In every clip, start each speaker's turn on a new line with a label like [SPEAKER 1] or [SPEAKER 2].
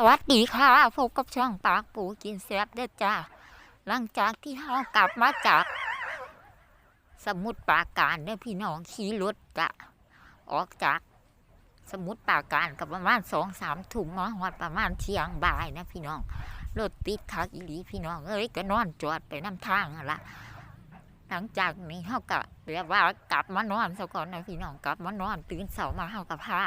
[SPEAKER 1] สวัสดีค่ะพบกับช่องปากปูกินแซ่บเด้อจ้า หลังจากที่เรากลับมาจาก สมุทรปราการเด้อพี่น้องขี่รถจะออกจากสมุทรปราการกับประมาณสองสามถุงมาหอดประมาณเที่ยงบ่ายนะพี่น้องรถติดคักอีหลีพี่น้องเอ้ยก็นอนจอดไปน้ำทางละหลังจากนี้เขาก็แบบว่ากลับมานอนซะก่อนนะพี่น้องกลับมานอนตื่นเสาร์มาเขาก็พา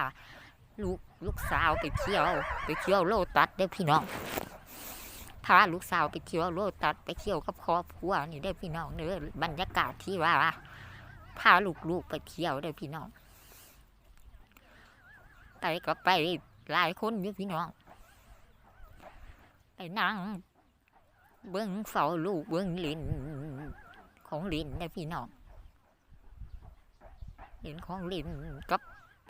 [SPEAKER 1] ลูกลูกสาวไปเที่ยว ไปเที่ยวโลตัสเด้พี่น้องพาลูกสาวไปเที่ยวโลตัสไปเที่ยวกับครอบครัวนี่เด้พี่น้องเด้อบรรยากาศที่ว่าพาลูกๆไปเที่ยวเด้พี่น้องไปก็ไปหลายคนอยู่พี่น้องไปนั่งเบิ้องเฝ้าลูกเบิ้องลินของลินเด้พี่น้องลินของลินกับ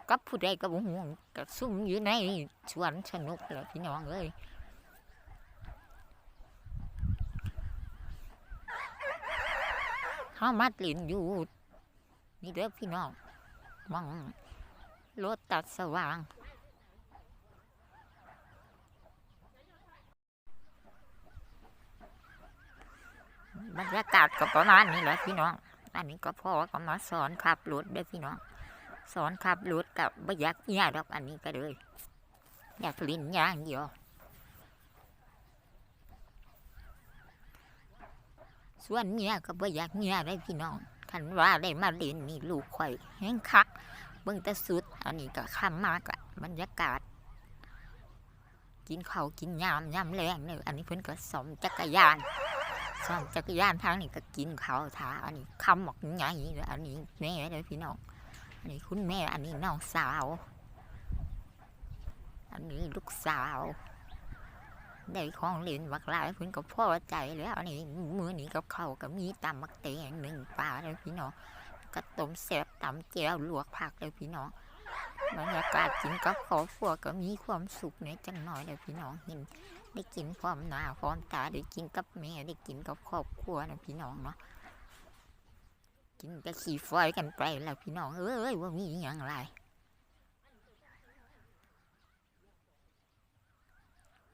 [SPEAKER 1] กับผู้ใดก็บ่ห่วงกับซุ่มอยู่ในสวนสนุกแหละพี่น้องเอ้ยเฮามัดลินอยู่นี่เด้อพี่น้องมองรถตัดสว่างบรรยากาศก็ประมาณนี้แหละพี่น้อง อันนี้ก็พ่อก็มาสอนขับรถเด้อพี่น้อง สอนขับรถกับไม่อยากเมียดอกอันนี้ก็เลยอยากลิ้นย่างเดียวส่วนเมียก็ไม่อยากเมียได้พี่น้องคันว่าได้มาเล่นนี่ลูกข่อยแห้งคัก เบิ่งแต่สุด อันนี้ก็ค่ำมากอะบรรยากาศ กินข้าวกินยามยามแรงเนี่ยอันนี้เพิ่นก็สมจักรยานสมจักรยานทางนี้ก็กินข้าวทาอันนี้คำหมอกใหญ่อันนี้แม่เลยพี่น้อง นนี้คุณแม่ อันนี้น้องสาว อันนี้ลูกสาว ได้ของเล่นบักลายเพิ่นก็พ่อใจแล้วอันนี้มือนี้กับเขาก็มีตำมักแตงหนึ่งปลาเลยพี่น้องกระต้มแซ่บตำแจ่วลวกผักเลยพี่น้องบรรยากาศกินกับครอบครัวก็มีความสุขเนี่ยจังหน่อยเลยพี่น้องเห็นได้กินความหนาความตาได้กินกับแม่ได้กินกับครอบครัวนะพี่น้องเนาะ กินก็ขี่ฟอยกันไปแล้วพี่น้อง เอ้ยว่ามีอย่างไร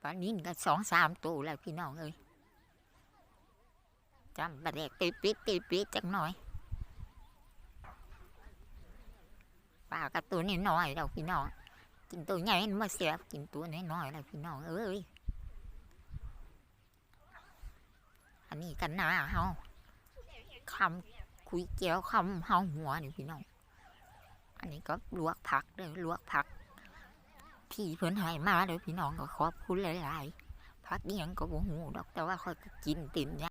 [SPEAKER 1] ปลานิ่นก็สองสามตัวแล้วพี่น้องเอ้ยจำประเด็กปีปิดปีปิดจักหน่อยปลากระตัวน้อยๆแล้วพี่น้อง กินตัวใหญ่มันมาเสียกินตัวน้อยๆแล้วพี่น้องเอ้ยอันนี้กันหนาเฮาคำ คุยเกี่ยวคำเฮาหัวนี่พี่น้อง อันนี้ก็ลวกผักเลยลวกผัก ที่เพิ่นให้มาเด้อพี่น้องก็ขอบคุณหลายๆผักนี่ยงก็บ่หูดอกแต่ว่าค่อยก็กินเต็มเนี่ย